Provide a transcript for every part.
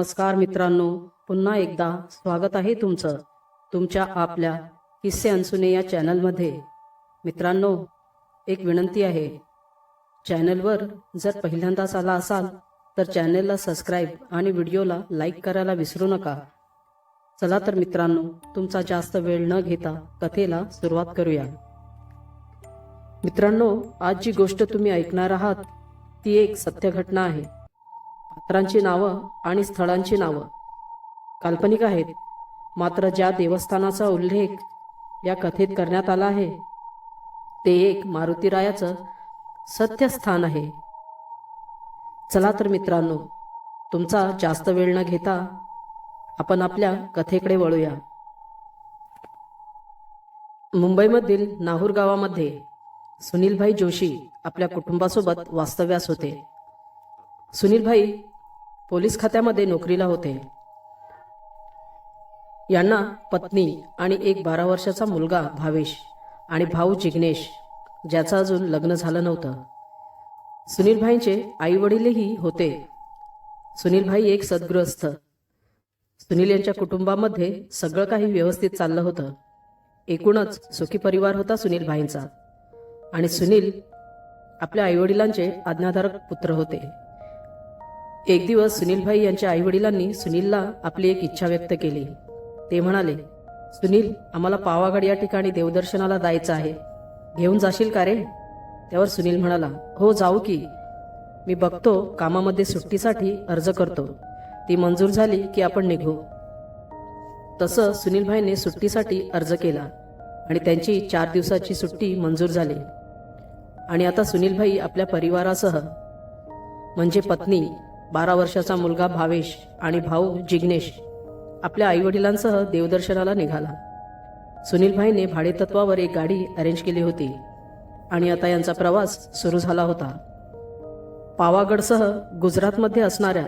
नमस्कार मित्रांनो पुन्हा एकदा स्वागत आहे तुमचं तुमच्या आपल्या किस्से अनसुने या चॅनलमध्ये. मित्रांनो एक विनंती आहे चॅनलवर जर पहिल्यांदाच आला असाल तर चॅनलला सबस्क्राईब आणि व्हिडिओला लाईक करायला विसरू नका. चला तर मित्रांनो तुमचा जास्त वेळ न घेता कथेला सुरुवात करूया. मित्रांनो आज जी गोष्ट तुम्ही ऐकणार आहात ती एक सत्य घटना आहे. पात्रांची नावं आणि स्थळांची नावं. काल्पनिक आहेत. मात्र ज्या देवस्थानाचा उल्लेख या कथेत करण्यात आला आहे ते एक मारुतीरायाचं सत्यस्थान आहे. चला तर मित्रांनो तुमचा जास्त वेळ न घेता आपण आपल्या कथेकडे वळूया. मुंबईमधील नाहूर गावामध्ये सुनीलभाई जोशी आपल्या कुटुंबासोबत वास्तव्यास होते. सुनीलभाई पोलीस खात्यामध्ये नोकरीला होते. यांना पत्नी आणि एक बारा वर्षाचा मुलगा भावेश आणि भाऊ जिग्नेश ज्याचं अजून लग्न झालं नव्हतं. सुनीलभाईंचे आई वडीलही होते. सुनीलभाई एक सद्गृहस्थ. सुनील यांच्या कुटुंबामध्ये सगळं काही व्यवस्थित चाललं होतं. एकूणच सुखी परिवार होता सुनीलभाईंचा. आणि सुनील आपल्या आईवडिलांचे आज्ञाधारक पुत्र होते. एक दिवस सुनीलभाई यांच्या आईवडिलांनी सुनीलला आपली एक इच्छा व्यक्त केली. ते म्हणाले सुनील आम्हाला पावागड या ठिकाणी देवदर्शनाला जायचं आहे. घेऊन जाशील का रे? त्यावर सुनील म्हणाला हो जाऊ की. मी बघतो कामामध्ये सुट्टीसाठी अर्ज करतो. ती मंजूर झाली की आपण निघू. तसं सुनीलभाईने सुट्टीसाठी अर्ज केला आणि त्यांची चार दिवसाची सुट्टी मंजूर झाली. आणि आता सुनीलभाई आपल्या परिवारासह म्हणजे पत्नी बारा वर्षाचा मुलगा भावेश आणि भाऊ जिग्नेश आपल्या आईवडिलांसह देवदर्शनाला निघाला. सुनीलभाईने भाडेतत्वावर एक गाडी अरेंज केली होती आणि आता यांचा प्रवास सुरू झाला होता. पावागडसह गुजरातमध्ये असणाऱ्या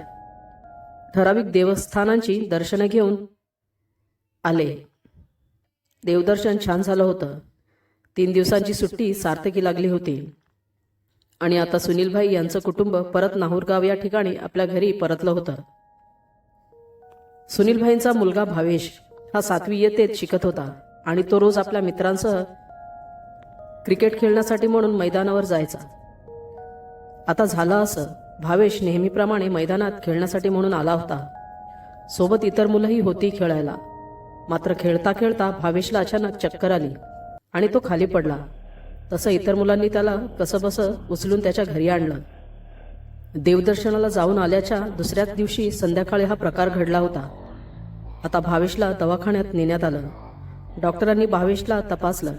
ठराविक देवस्थानांची दर्शनं घेऊन आले. देवदर्शन छान झालं होतं. तीन दिवसांची सुट्टी सार्थकी लागली होती. आणि आता सुनीलभाई यांचं कुटुंब परत नाहूरगाव या ठिकाणी आपल्या घरी परतलं होतं. सुनीलभाईंचा मुलगा भावेश हा सातवी येतेत शिकत होता आणि तो रोज आपल्या मित्रांसह क्रिकेट खेळण्यासाठी म्हणून मैदानावर जायचा. आता झालं असं भावेश नेहमीप्रमाणे मैदानात खेळण्यासाठी म्हणून आला होता. सोबत इतर मुलंही होती खेळायला. मात्र खेळता खेळता भावेशला अचानक चक्कर आली आणि तो खाली पडला. तसं इतर मुलांनी त्याला कसंबसं उचलून त्याच्या घरी आणलं. देवदर्शनाला जाऊन आल्याच्या दुसऱ्याच दिवशी संध्याकाळी हा प्रकार घडला होता. आता भावेशला दवाखान्यात नेण्यात आलं. डॉक्टरांनी भावेशला तपासलं.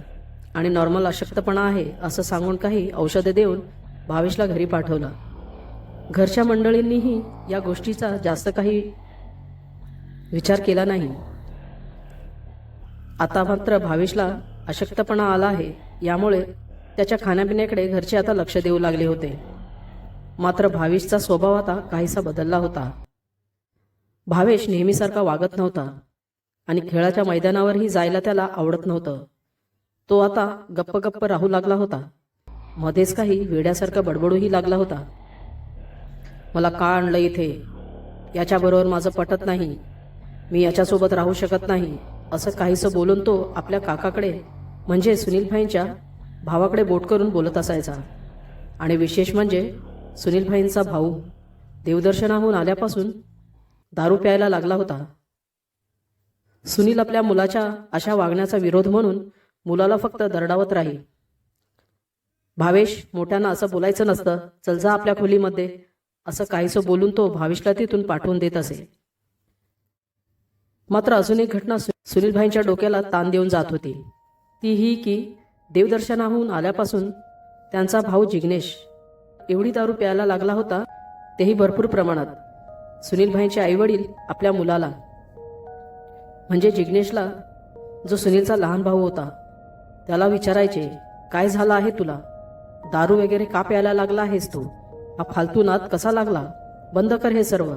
आणि नॉर्मल अशक्तपणा आहे असं सांगून काही औषधे देऊन भावेशला घरी पाठवलं. घरच्या मंडळींनीही या गोष्टीचा जास्त काही विचार केला नाही. आता मात्र भावेशला अशक्तपणा आला आहे. यामुळे त्याच्या खाण्यापिण्याकडे घरचे आता लक्ष देऊ लागले होते. मात्र भावेशचा स्वभाव आता काहीसा बदलला होता. भावेश नेहमीसारखा वागत नव्हता आणि खेळाच्या मैदानावरही जायला त्याला आवडत नव्हतं. तो आता गप्प गप्प राहू लागला होता. मध्येच काही वेड्यासारखा बडबडूही लागला होता. मला का आणलं इथे? याच्याबरोबर माझं पटत नाही. मी याच्यासोबत राहू शकत नाही असं काहीसं बोलून तो आपल्या काकाकडे म्हणजे सुनीलभाईंच्या भावाकडे बोट करून बोलत असायचा. आणि विशेष म्हणजे सुनीलभाईंचा भाऊ देवदर्शनाहून आल्यापासून दारू प्यायला लागला होता. सुनील आपल्या मुलाच्या अशा वागण्याचा विरोध म्हणून मुलाला फक्त दरडावत राही. भावेश मोठ्यांना असं बोलायचं नसतं चल जा आपल्या खोलीमध्ये असं काहीसं बोलून तो भावेशला तिथून पाठवून देत असे. मात्र अजून एक घटना सु- सुनीलभाईंच्या डोक्याला ताण देऊन जात होती. ती ही की देवदर्शनाहून आल्यापासून त्यांचा भाऊ जिग्नेश एवढी दारू प्यायला लागला होता तेही भरपूर प्रमाणात. सुनीलभाईंचे आईवडील आपल्या मुलाला. म्हणजे जिग्नेशला जो सुनीलचा लहान भाऊ होता त्याला विचारायचे काय झालं आहे तुला? दारू वगैरे का प्यायला लागला आहेस तू? हा फालतू नाद कसा लागला? बंद कर हे सर्व.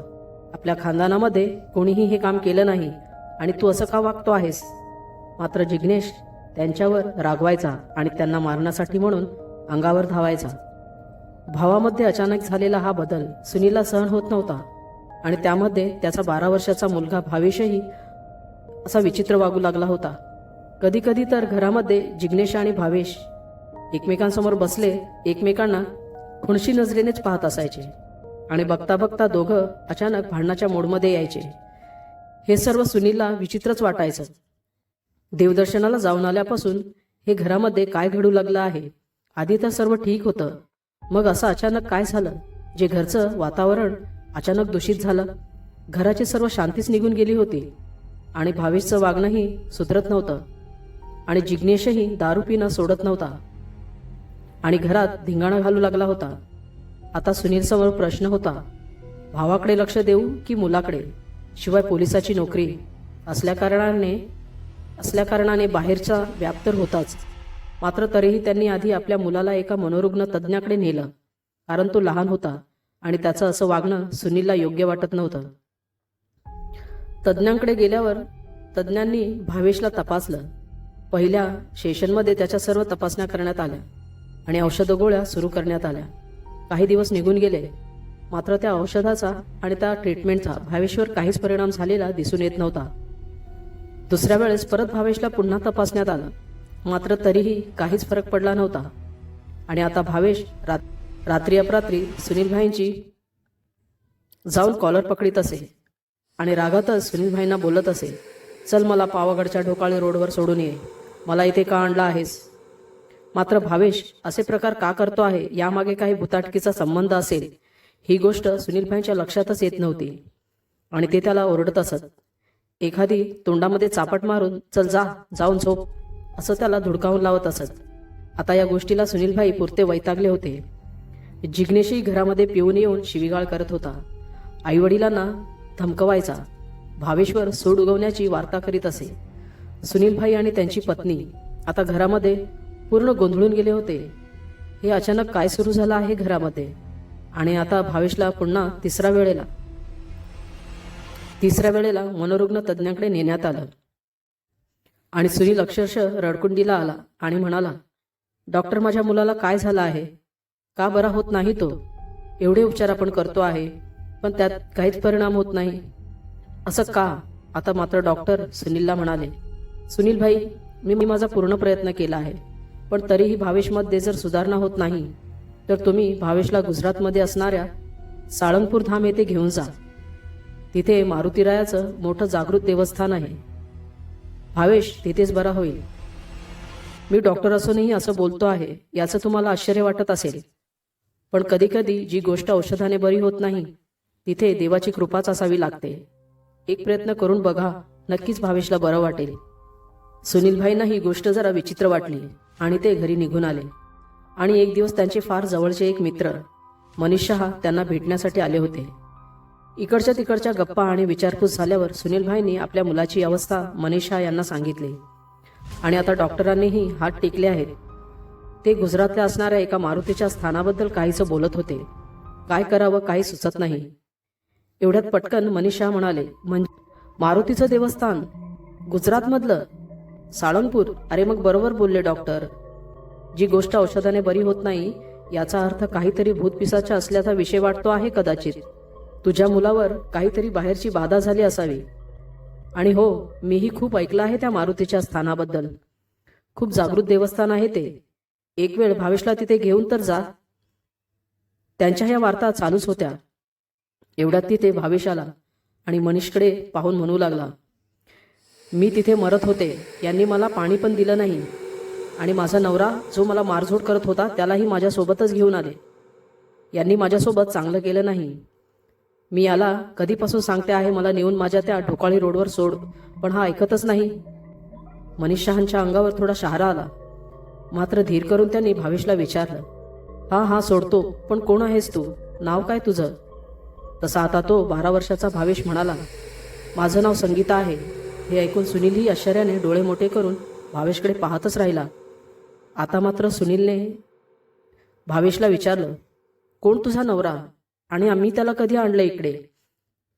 आपल्या खानदानामध्ये कोणीही हे काम केलं नाही आणि तू असं का वागतो आहेस? मात्र जिग्नेश त्यांच्यावर रागवायचा आणि त्यांना मारण्यासाठी म्हणून अंगावर धावायचा. भावामध्ये अचानक झालेला हा बदल सुनीलला सहन होत नव्हता आणि त्यामध्ये त्याचा बारा वर्षाचा मुलगा भावेशही असा विचित्र वागू लागला होता. कधी कधी तर घरामध्ये जिग्नेश आणि भावेश एकमेकांसमोर बसले एकमेकांना खुणशी नजरेनेच पाहत असायचे आणि बघता बघता दोघं अचानक भांडणाच्या मोडमध्ये यायचे. हे सर्व सुनीलला विचित्रच वाटायचं. देवदर्शनाला जाऊन आल्यापासून हे घरामध्ये काय घडू लागलं आहे? आधी तर सर्व ठीक होतं. मग असं अचानक काय झालं? जे घरचं वातावरण अचानक दूषित झालं. घराची सर्व शांतीच निघून गेली होती. आणि भावेशचं वागणंही सुधरत नव्हतं. आणि जिग्नेशही दारू पिणं सोडत नव्हता. आणि घरात धिंगाणा घालू लागला होता. आता सुनीलसमोर प्रश्न होता भावाकडे लक्ष देऊ की मुलाकडे? शिवाय पोलिसाची नोकरी असल्या कारणाने असल्याकारणाने बाहेरचा व्याप तर होताच. मात्र तरीही त्यांनी आधी आपल्या मुलाला एका मनोरुग्ण तज्ज्ञाकडे नेलं. कारण तो लहान होता आणि त्याचं असं वागणं सुनीलला योग्य वाटत नव्हतं. तज्ज्ञांकडे गेल्यावर तज्ज्ञांनी भावेशला तपासलं. पहिल्या सेशनमध्ये त्याच्या सर्व तपासण्या करण्यात आल्या आणि औषध गोळ्या सुरू करण्यात आल्या. काही दिवस निघून गेले. मात्र त्या औषधाचा आणि त्या ट्रीटमेंटचा भावेशवर काहीच परिणाम झालेला दिसून येत नव्हता. दुसऱ्या वेळेस परत भावेशला पुन्हा तपासण्यात आलं. मात्र तरीही काहीच फरक पडला नव्हता. आणि आता भावेश रात रात्री अपरात्री सुनीलभाईंची जाऊन कॉलर पकडीत असे आणि रागातच सुनीलभाईंना बोलत असे चल मला पावागडच्या ढोकाळे रोडवर सोडून ये. मला इथे का आणला आहेस? मात्र भावेश असे प्रकार का करतो आहे यामागे काही भुताटकीचा संबंध असेल ही गोष्ट सुनीलभाईंच्या लक्षातच येत नव्हती. आणि ते त्याला ओरडत असत. एखादी तोंडामध्ये चापट मारून चल जा जाऊन झोप असं त्याला धुडकावून लावत असत. आता या गोष्टीला सुनीलभाई पुरते वैतागले होते. जिग्नेशही घरामध्ये पिऊन येऊन शिवीगाळ करत होता. आईवडिलांना धमकवायचा. भावेश्वर सूड उगवण्याची वार्ता करीत असे. सुनीलभाई आणि त्यांची पत्नी आता घरामध्ये पूर्ण गोंधळून गेले होते. हे अचानक काय सुरू झालं आहे घरामध्ये? आणि आता भावेशला पुन्हा तिसरा वेळेला तिसऱ्या वेळेला मनोरुग्ण तज्ज्ञाकडे नेण्यात आलं. आणि सुनील अक्षरशः रडकुंडीला आला आणि म्हणाला डॉक्टर माझ्या मुलाला काय झालं आहे? का बरा होत नाही तो? एवढे उपचार आपण करतो आहे पण त्यात काहीच परिणाम होत नाही. असं का? आता मात्र डॉक्टर सुनीलला म्हणाले सुनील भाई मी मी माझा पूर्ण प्रयत्न केला आहे पण तरीही भावेशमध्ये जर सुधारणा होत नाही तर तुम्ही भावेशला गुजरातमध्ये असणाऱ्या साळंगपूर धाम येथे घेऊन जा. तिथे मारुतीरायाचं मोठं जागृत देवस्थान आहे. भावेश तिथेच बरा होईल. मी डॉक्टर असूनही असं बोलतो आहे याचं तुम्हाला आश्चर्य वाटत असेल. पण कधीकधी जी गोष्ट औषधाने बरी होत नाही तिथे देवाची कृपाच असावी लागते. एक प्रयत्न करून बघा नक्कीच भावेशला बरं वाटेल. सुनीलभाईंना ही गोष्ट जरा विचित्र वाटली आणि ते घरी निघून आले. आणि एक दिवस त्यांचे फार जवळचे एक मित्र मनीष शहा त्यांना भेटण्यासाठी आले होते. इकडच्या तिकडच्या गप्पा आणि विचारपूस झाल्यावर सुनीलभाईंनी आपल्या मुलाची अवस्था मनीषा यांना सांगितली. आणि आता डॉक्टरांनीही हात टेकले आहेत. ते गुजरातला असणाऱ्या एका मारुतीच्या स्थानाबद्दल काहीचं बोलत होते. काय करावं काही सुचत नाही. एवढ्यात पटकन मनीष शहा म्हणाले म्हणजे मारुतीचं देवस्थान? गुजरातमधलं? साळंगपूर अरे मग बरोबर बोलले डॉक्टर. जी गोष्ट औषधाने बरी होत नाही याचा अर्थ काहीतरी भूतपिसाचा असल्याचा विषय वाटतो आहे कदाचित. तुझ्या मुलावर काहीतरी बाहेरची बाधा झाली असावी. आणि हो मीही खूप ऐकलं आहे त्या मारुतीच्या स्थानाबद्दल. खूप जागृत देवस्थान आहे ते. एक वेळ भावेशला तिथे घेऊन तर जा. त्यांच्या ह्या वार्ता चालूच होत्या. एवढ्यात तिथे भावेश आला आणि मनीषकडे पाहून म्हणू लागला मी तिथे मरत होते. यांनी मला पाणी पण दिलं नाही. आणि माझा नवरा जो मला मारझोड करत होता त्यालाही माझ्यासोबतच घेऊन आले. यांनी माझ्यासोबत चांगलं केलं नाही. मी याला कधीपासून सांगते आहे मला नेऊन माझ्या त्या ढोकाळी रोडवर सोड पण हा ऐकतच नाही. मनीष शहांच्या अंगावर थोडा शहारा आला. मात्र धीर करून त्यांनी भावेशला विचारलं हा हा सोडतो पण कोण आहेस तू? नाव काय तुझं? तसा आता तो बारा वर्षाचा भावेश म्हणाला माझं नाव संगीता आहे. हे ऐकून सुनीलही आश्चर्याने डोळे मोठे करून भावेशकडे पाहतच राहिला. आता मात्र सुनीलने भावेशला विचारलं कोण तुझा नवरा? आणि आम्ही त्याला कधी आणलं इकडे?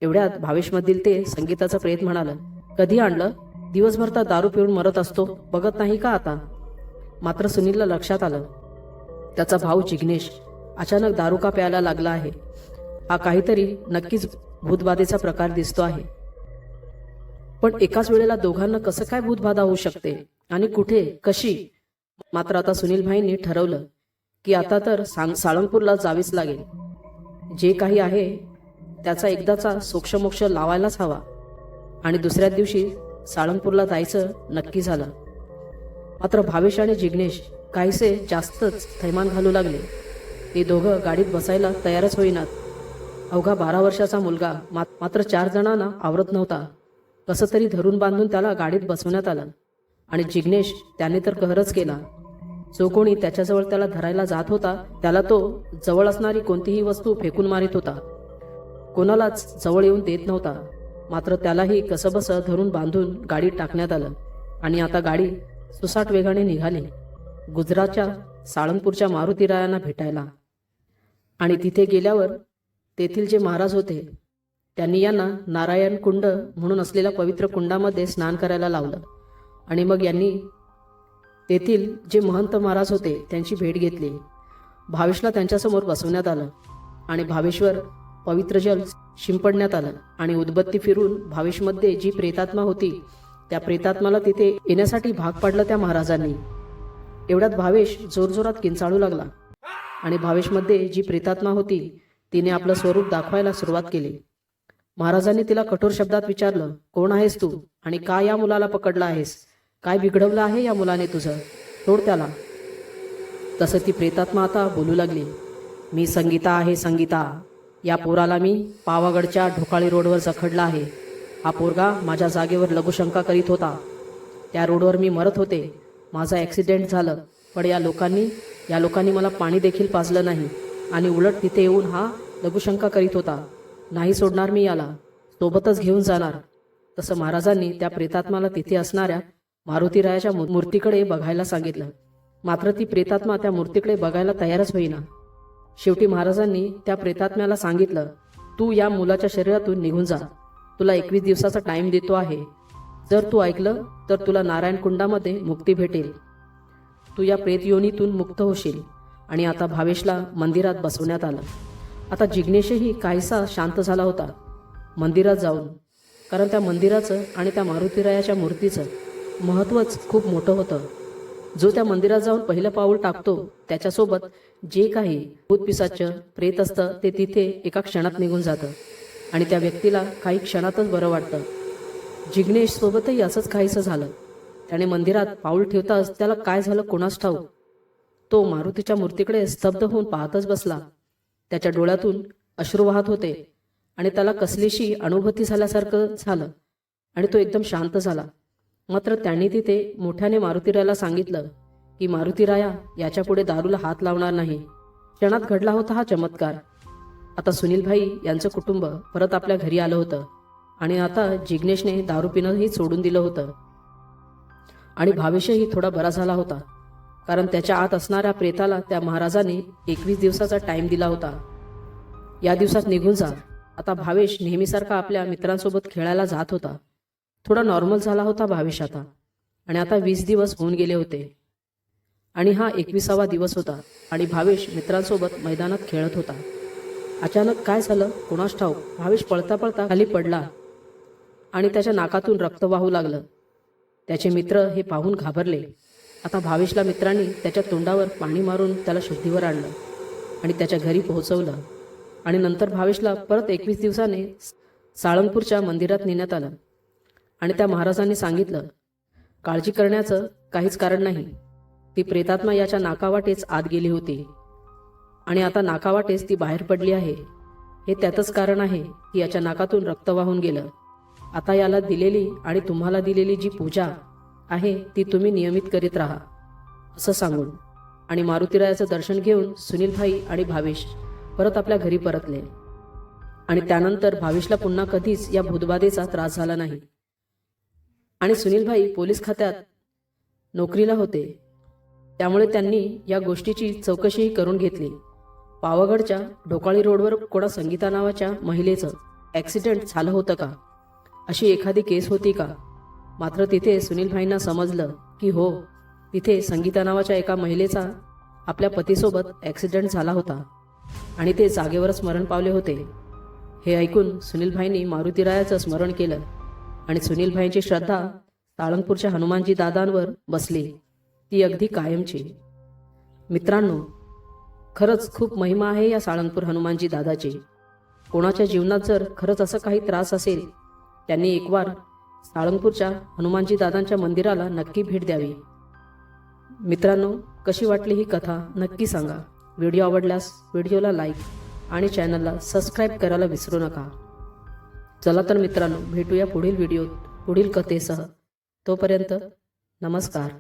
एवढ्यात भावेशमधील ते संगीताचा प्रेत म्हणालं कधी आणलं? दिवसभर तर दारू पिऊन मरत असतो बघत नाही का आता? मात्र सुनीलला लक्षात आलं त्याचा भाऊ जिग्नेश अचानक दारू का प्यायला लागला आहे? हा काहीतरी नक्कीच भूतबाधेचा प्रकार दिसतो आहे. पण एकाच वेळेला दोघांना कसं काय भूतबाधा होऊ शकते? आणि कुठे? कशी? मात्र आता सुनीलभाईंनी ठरवलं की आता तर सांग साळंगपूरला जावीच लागेल. जे काही आहे त्याचा एकदाचा सोक्षमोक्ष लावायलाच हवा. आणि दुसऱ्या दिवशी साळंगपूरला जायचं नक्की झालं. मात्र भावेश आणि जिग्नेश काहीसे जास्तच थैमान घालू लागले. ते दोघं गाडीत बसायला तयारच होईनात अवघा बारा वर्षाचा मुलगा मा- मात्र चार जणांना आवरत नव्हता. कसं तरी धरून बांधून त्याला गाडीत बसवण्यात आलं. आणि जिग्नेश त्याने तर कहरच केला. जो कोणी त्याच्याजवळ त्याला धरायला जात होता त्याला तो जवळ असणारी कोणतीही वस्तू फेकून मारित होता. कोणालाच जवळ येऊन देत नव्हता. मात्र त्यालाही कसंबसं धरून बांधून गाडीत टाकण्यात आलं आणि आता गाडी सुसाट वेगाने निघाली. गुजरातच्या साळंगपूरच्या मारुतीरायांना भेटायला. आणि तिथे गेल्यावर तेथील जे महाराज होते त्यांनी यांना नारायण कुंड म्हणून असलेल्या पवित्र कुंडामध्ये स्नान करायला लावलं. आणि मग यांनी तेथील जे महंत महाराज होते त्यांची भेट घेतली. भावेशला त्यांच्यासमोर बसवण्यात आलं आणि भावेशवर पवित्र जल शिंपडण्यात आलं आणि उदबत्ती फिरून भावेशमध्ये जी प्रेतात्मा होती त्या प्रेतात्माला तिथे येण्यासाठी भाग पाडलं त्या महाराजांनी. एवढ्यात भावेश जोरजोरात किंचाळू लागला आणि भावेशमध्ये जी प्रेतात्मा होती तिने आपलं स्वरूप दाखवायला सुरुवात केली. महाराजांनी तिला कठोर शब्दात विचारलं कोण आहेस तू आणि का या मुलाला पकडला आहेस? काय बिघडवलं आहे या मुलाने तुझं? तोड त्याला. तसं ती प्रेतात्मा आता बोलू लागली. मी संगीता आहे संगीता. या पोराला मी पावागडच्या ढोकाळी रोडवर जखडला आहे. हा पोरगा माझ्या जागेवर लघुशंका करीत होता. त्या रोडवर मी मरत होते. माझा ॲक्सिडेंट झालं. पण या लोकांनी या लोकांनी मला पाणी देखील पाजलं नाही. आणि उलट तिथे येऊन हा लघुशंका करीत होता. नाही सोडणार मी याला. सोबतच घेऊन जाणार. तसं महाराजांनी त्या प्रेतात्माला तिथे असणाऱ्या मारुतीरायाच्या मू- मूर्तीकडे बघायला सांगितलं. मात्र ती प्रेतात्मा त्या मूर्तीकडे बघायला तयारच होईना. शेवटी महाराजांनी त्या प्रेतात्म्याला सांगितलं तू या मुलाच्या शरीरातून निघून जा. तुला एकवीस दिवसाचा टाइम देतो आहे. जर तू ऐकलं तर तुला नारायण कुंडामध्ये मुक्ती भेटेल. तू या प्रेतयोनीतून मुक्त होशील. आणि आता भावेशला मंदिरात बसवण्यात आलं. आता जिग्नेशही काहीसा शांत झाला होता. मंदिरात जाऊन कारण त्या मंदिराचं आणि त्या मारुतीरायाच्या मूर्तीचं महत्त्वच खूप मोठं होतं. जो त्या मंदिरात जाऊन पहिलं पाऊल टाकतो त्याच्यासोबत जे काही भूतपिसाचं प्रेत असतं ते तिथे एका क्षणात निघून जातं. आणि त्या व्यक्तीला काही क्षणातच बरं वाटतं. जिग्नेशसोबतही असंच काहीसं झालं. त्याने मंदिरात पाऊल ठेवताच त्याला काय झालं कोणास ठाऊक? तो मारुतीच्या मूर्तीकडे स्तब्ध होऊन पाहतच बसला. त्याच्या डोळ्यातून अश्रू वाहत होते आणि त्याला कसलीशी अनुभूती झाल्यासारखं झालं आणि तो एकदम शांत झाला. मात्र त्यांनी तिथे मोठ्याने मारुतीरायाला सांगितलं की मारुतीराया याच्यापुढे दारूला हात लावणार नाही. क्षणात घडला होता हा चमत्कार. आता सुनीलभाई यांचं कुटुंब परत आपल्या घरी आलं होतं आणि आता जिग्नेशने दारू पिणंही सोडून दिलं होतं. आणि भावेशही थोडा बरा झाला होता कारण त्याच्या आत असणाऱ्या प्रेताला त्या महाराजाने एकवीस दिवसाचा टाइम दिला होता. या दिवसात निघून जा. आता भावेश नेहमीसारखा आपल्या मित्रांसोबत खेळायला जात होता. थोडा नॉर्मल झाला होता भावेश आता आणि आता वीस दिवस होऊन गेले होते. आणि हा एकविसावा दिवस होता. आणि भावेश मित्रांसोबत मैदानात खेळत होता. अचानक काय झालं? कोणास ठाऊक? भावेश पळता पळता खाली पडला. आणि त्याच्या नाकातून रक्त वाहू लागलं. त्याचे मित्र हे पाहून घाबरले. आता भावेशला मित्रांनी त्याच्या तोंडावर पाणी मारून त्याला शुद्धीवर आणलं. आणि त्याच्या घरी पोहोचवलं. आणि नंतर भावेशला परत एकवीस दिवसाने साळंगपूरच्या मंदिरात नेण्यात आलं. आणि त्या महाराजांनी सांगितलं काळजी करण्याचं काहीच कारण नाही. ती प्रेतात्मा याच्या नाकावाटेच आत गेली होती. आणि आता नाकावाटेच ती बाहेर पडली आहे. हे त्यातच कारण आहे की याच्या नाकातून रक्त वाहून गेलं. आता याला दिलेली आणि तुम्हाला दिलेली जी पूजा आहे ती तुम्ही नियमित करीत राहा. असं सांगून आणि मारुतीरायाचं दर्शन घेऊन सुनीलभाई आणि भावेश परत आपल्या घरी परतले. आणि त्यानंतर भावेशला पुन्हा कधीच या भूतबाधेचा त्रास झाला नाही. आणि सुनीलभाई पोलीस खात्यात नोकरीला होते. त्यामुळे त्यांनी या गोष्टीची चौकशीही करून घेतली. पावागडच्या ढोकाळी रोडवर कोणा संगीता नावाच्या महिलेचं ॲक्सिडेंट झालं होतं का? अशी एखादी केस होती का? मात्र तिथे सुनीलभाईंना समजलं की हो तिथे संगीता नावाच्या एका महिलेचा आपल्या पतीसोबत ॲक्सिडेंट झाला होता आणि ते जागेवरच मरण पावले होते. हे ऐकून सुनीलभाईंनी मारुतीरायाचं स्मरण केलं. आणि सुनीलभाईंची श्रद्धा साळंगपूरच्या हनुमानजी दादांवर बसली. ती अगदी कायमची. मित्रांनो खरंच खूप महिमा आहे या साळंगपूर हनुमानजी दादाची. कोणाच्या जीवनात जर खरंच असं काही त्रास असेल त्यांनी एकवार साळंगपूरच्या हनुमानजी दादांच्या मंदिराला नक्की भेट द्यावी. मित्रांनो कशी वाटली ही कथा नक्की सांगा. व्हिडिओ आवडल्यास व्हिडिओला लाईक आणि चॅनलला सबस्क्राईब करायला विसरू नका. चला तर मित्रांनो भेटूया पुढील व्हिडिओत पुढील कथेसह. तोपर्यंत नमस्कार.